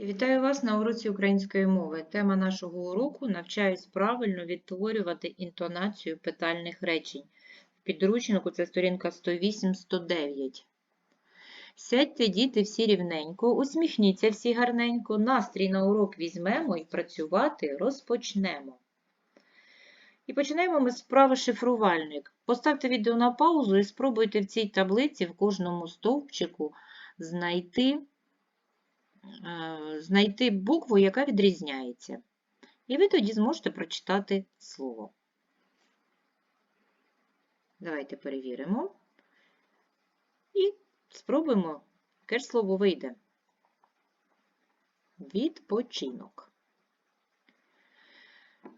Вітаю вас на уроці української мови. Тема нашого уроку навчаюсь правильно відтворювати інтонацію питальних речень. В підручнику це сторінка 108-109. Сядьте, діти, всі рівненько, усміхніться всі гарненько, настрій на урок візьмемо і працювати розпочнемо. І починаємо ми з вправи шифрувальник. Поставте відео на паузу і спробуйте в цій таблиці в кожному стовпчику знайти знайти букву, яка відрізняється. І ви тоді зможете прочитати слово. Давайте перевіримо. І спробуємо, яке ж слово вийде. Відпочинок.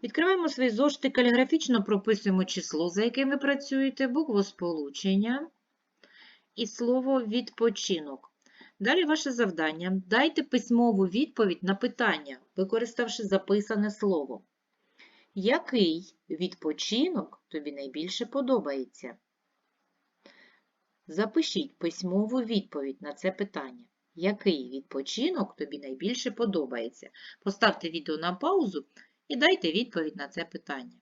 Відкриваємо свої зошити, каліграфічно прописуємо число, за яким ви працюєте, букву сполучення і слово відпочинок. Далі ваше завдання. Дайте письмову відповідь на питання, використавши записане слово. Який відпочинок тобі найбільше подобається? Запишіть письмову відповідь на це питання. Який відпочинок тобі найбільше подобається? Поставте відео на паузу і дайте відповідь на це питання.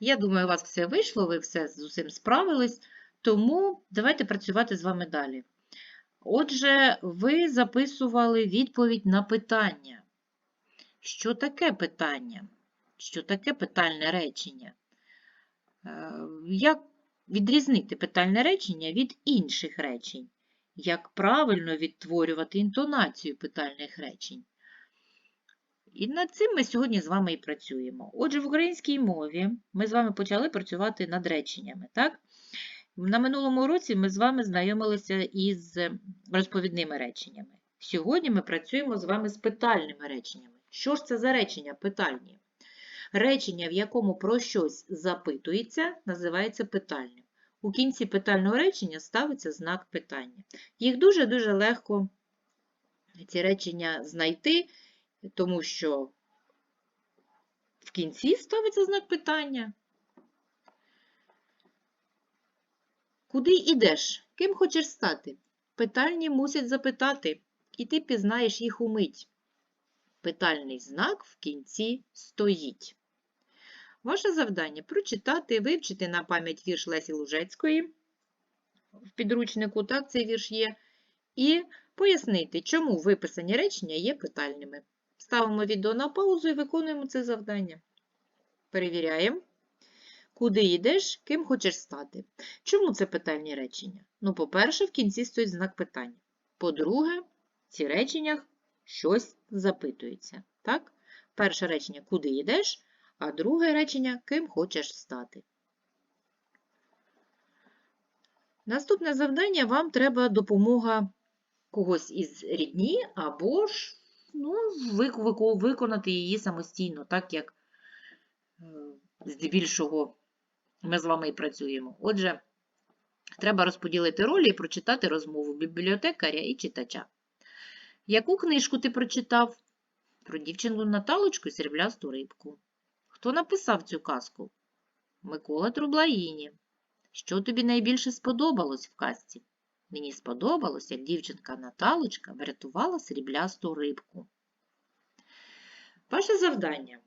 Я думаю, у вас все вийшло, ви все з усім справились. Тому давайте працювати з вами далі. Отже, ви записували відповідь на питання. Що таке питання? Що таке питальне речення? Е, Як відрізнити питальне речення від інших речень? Як правильно відтворювати інтонацію питальних речень? І над цим ми сьогодні з вами і працюємо. Отже, в українській мові ми з вами почали працювати над реченнями, так? На минулому уроці ми з вами знайомилися із розповідними реченнями. Сьогодні ми працюємо з вами з питальними реченнями. Що ж це за речення питальні? Речення, в якому про щось запитується, називається питальним. У кінці питального речення ставиться знак питання. Їх дуже-дуже легко ці речення знайти, тому що в кінці ставиться знак питання. Куди йдеш? Ким хочеш стати? Питальні мусять запитати, і ти пізнаєш їх умить. Питальний знак в кінці стоїть. Ваше завдання прочитати, вивчити на пам'ять вірш Лесі Лужецької в підручнику, так цей вірш є, і пояснити, чому виписані речення є питальними. Ставимо відео на паузу і виконуємо це завдання. Перевіряємо. Куди йдеш, ким хочеш стати. Чому це питальні речення? Ну, по-перше, в кінці стоїть знак питання. По-друге, в ці реченнях щось запитується. Так? Перше речення куди йдеш, а друге речення ким хочеш стати. Наступне завдання вам треба допомога когось із рідні, або ж ну, виконати її самостійно, так як е, здебільшого ми з вами і працюємо. Отже, треба розподілити ролі і прочитати розмову бібліотекаря і читача. Яку книжку ти прочитав? Про дівчинку Наталочку і сріблясту рибку. Хто написав цю казку? Микола Трублаїні. Що тобі найбільше сподобалось в казці? Мені сподобалось, як дівчинка Наталочка врятувала сріблясту рибку. Ваше завдання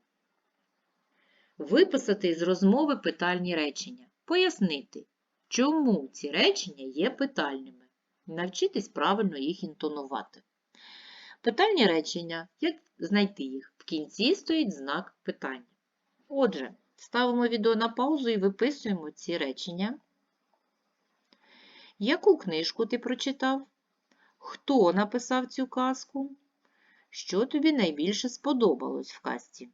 виписати із розмови питальні речення, пояснити, чому ці речення є питальними, навчитись правильно їх інтонувати. Питальні речення, як знайти їх? В кінці стоїть знак питання. Отже, ставимо відео на паузу і виписуємо ці речення. Яку книжку ти прочитав? Хто написав цю казку? Що тобі найбільше сподобалось в казці?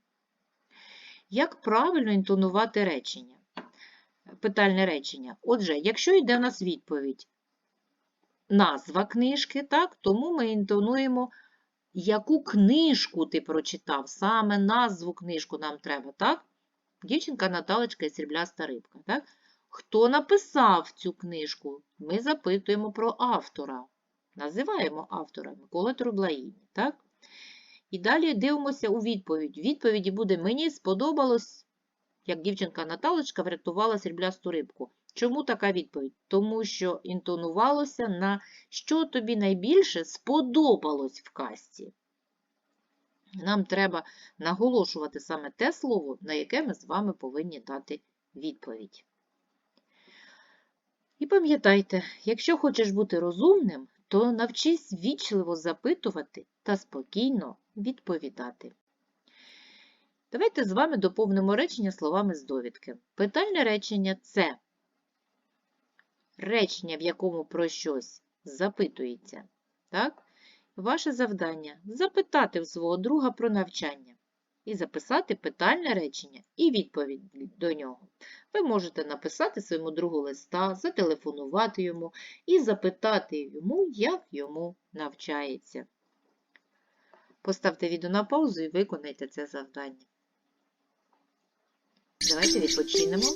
Як правильно інтонувати речення? Питальне речення. Отже, якщо йде у нас відповідь назва книжки, так, тому ми інтонуємо, яку книжку ти прочитав, саме назву книжку нам треба, так? Дівчинка Наталочка і срібляста рибка. Так? Хто написав цю книжку? Ми запитуємо про автора. Називаємо автора Микола Трублаїні. Так? І далі дивимося у відповідь. Відповіді буде Мені сподобалось, як дівчинка Наталочка врятувала сріблясту рибку. Чому така відповідь? Тому що інтонувалося на що тобі найбільше сподобалось в казці. Нам треба наголошувати саме те слово, на яке ми з вами повинні дати відповідь. І пам'ятайте, якщо хочеш бути розумним, то навчись вічливо запитувати та спокійно відповідати. Давайте з вами доповнимо речення словами з довідки. Питальне речення це речення, в якому про щось запитується. Так? Ваше завдання запитати в свого друга про навчання і записати питальне речення і відповідь до нього. Ви можете написати своєму другу листа, зателефонувати йому і запитати йому, як йому навчається. Поставте відео на паузу і виконайте це завдання. Давайте відпочинемо.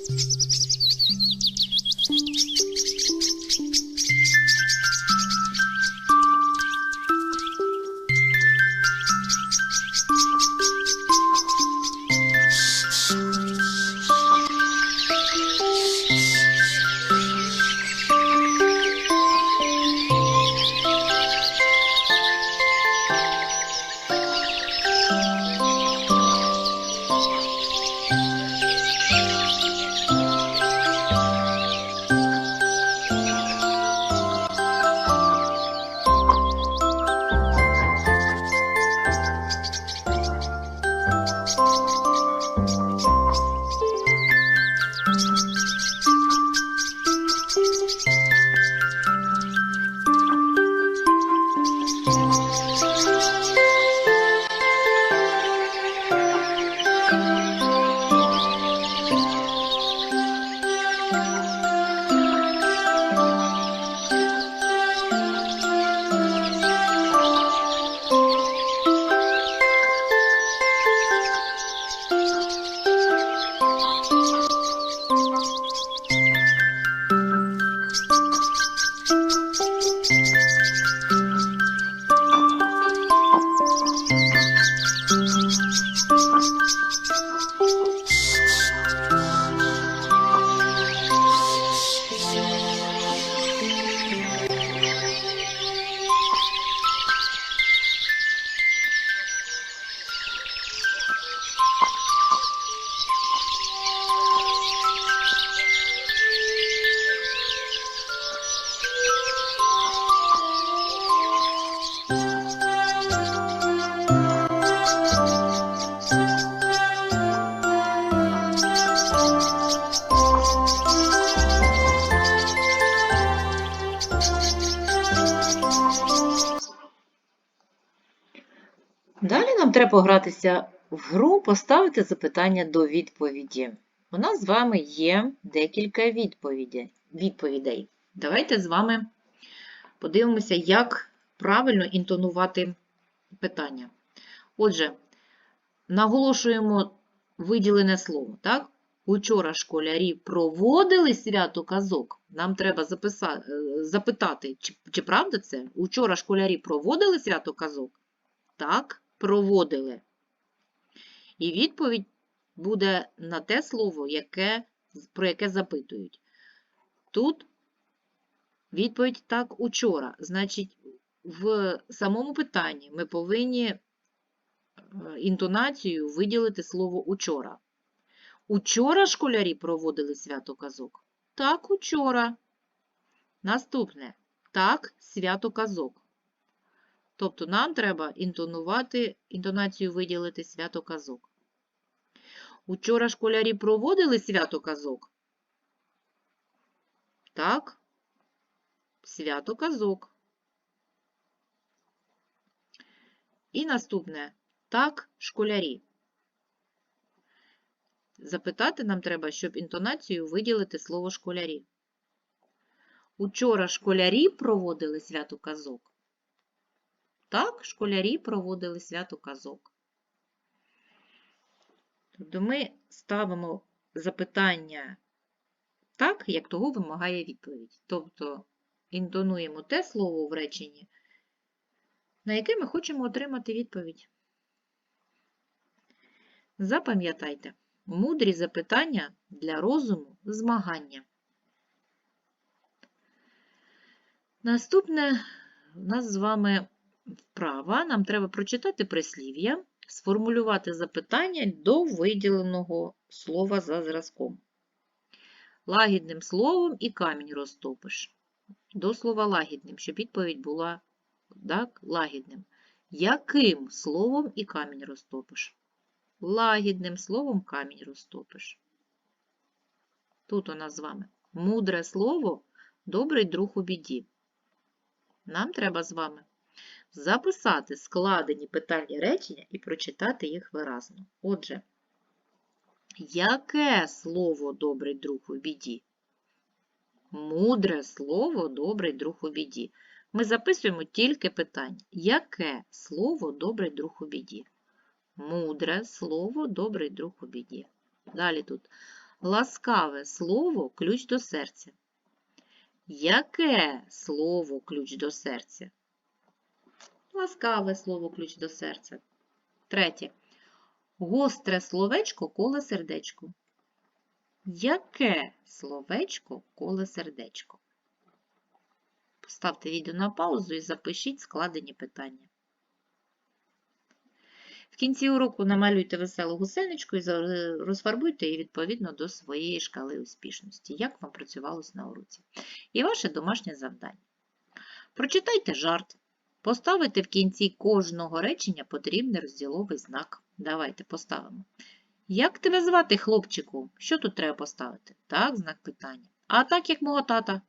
Погратися в гру, поставити запитання до відповіді. У нас з вами є декілька відповідей. Давайте з вами подивимося, як правильно інтонувати питання. Отже, наголошуємо виділене слово. Так? Учора школярі проводили свято казок. Нам треба записа- е, запитати, чи, чи правда це? Учора школярі проводили свято казок? Так, проводили. І відповідь буде на те слово, яке, про яке запитують. Тут відповідь так учора. Значить, в самому питанні ми повинні е, інтонацію виділити слово учора. Учора школярі проводили свято казок? Так, учора. Наступне. Так, свято казок. Тобто нам треба інтонувати, інтонацію виділити свято казок. Учора школярі проводили свято казок? Так, свято казок. І наступне. Так, школярі. Запитати нам треба, щоб інтонацію виділити слово школярі. Учора школярі проводили свято казок? Так, школярі проводили свято казок. Тобто ми ставимо запитання так, як того вимагає відповідь. Тобто інтонуємо те слово в реченні, на яке ми хочемо отримати відповідь. Запам'ятайте, мудрі запитання для розуму змагання. Наступне у нас з вами вправа. Нам треба прочитати прислів'я, сформулювати запитання до виділеного слова за зразком. Лагідним словом і камінь розтопиш. До слова лагідним, щоб відповідь була так, лагідним. Яким словом і камінь розтопиш? Лагідним словом камінь розтопиш. Тут у нас з вами мудре слово, добрий друг у біді. Нам треба з вами записати складені питальні речення і прочитати їх виразно. Отже, яке слово добрий друг у біді? Мудре слово добрий друг у біді. Ми записуємо тільки питання. Яке слово добрий друг у біді? Мудре слово добрий друг у біді. Далі тут ласкаве слово ключ до серця. Яке слово ключ до серця? Ласкаве слово ключ до серця. Третє. Гостре словечко коле сердечко. Яке словечко коле сердечко? Поставте відео на паузу і запишіть складені питання. В кінці уроку намалюйте веселу гусеничку і розфарбуйте її відповідно до своєї шкали успішності, як вам працювалось на уроці. І ваше домашнє завдання. Прочитайте жарт. Поставити в кінці кожного речення потрібний розділовий знак. Давайте поставимо. Як тебе звати, хлопчику? Що тут треба поставити? Так, знак питання. А так, як мого тата?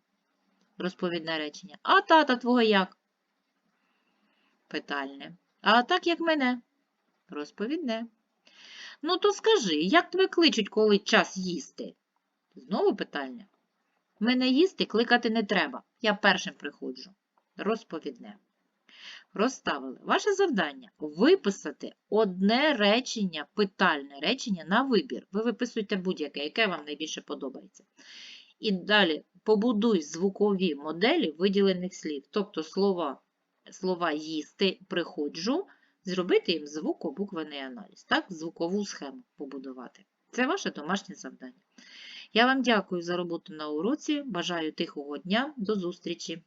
Розповідне речення. А тата твого як? Питальне. А так, як мене? Розповідне. Ну, то скажи, як тебе кличуть, коли час їсти? Знову питання. Мене їсти кликати не треба. Я першим приходжу. Розповідне. Розставили. Ваше завдання виписати одне речення, питальне речення на вибір. Ви виписуєте будь-яке, яке вам найбільше подобається. І далі побудуй звукові моделі виділених слів, тобто слова, слова їсти, приходжу, зробити їм звукобуквений аналіз, так, звукову схему побудувати. Це ваше домашнє завдання. Я вам дякую за роботу на уроці. Бажаю тихого дня. До зустрічі!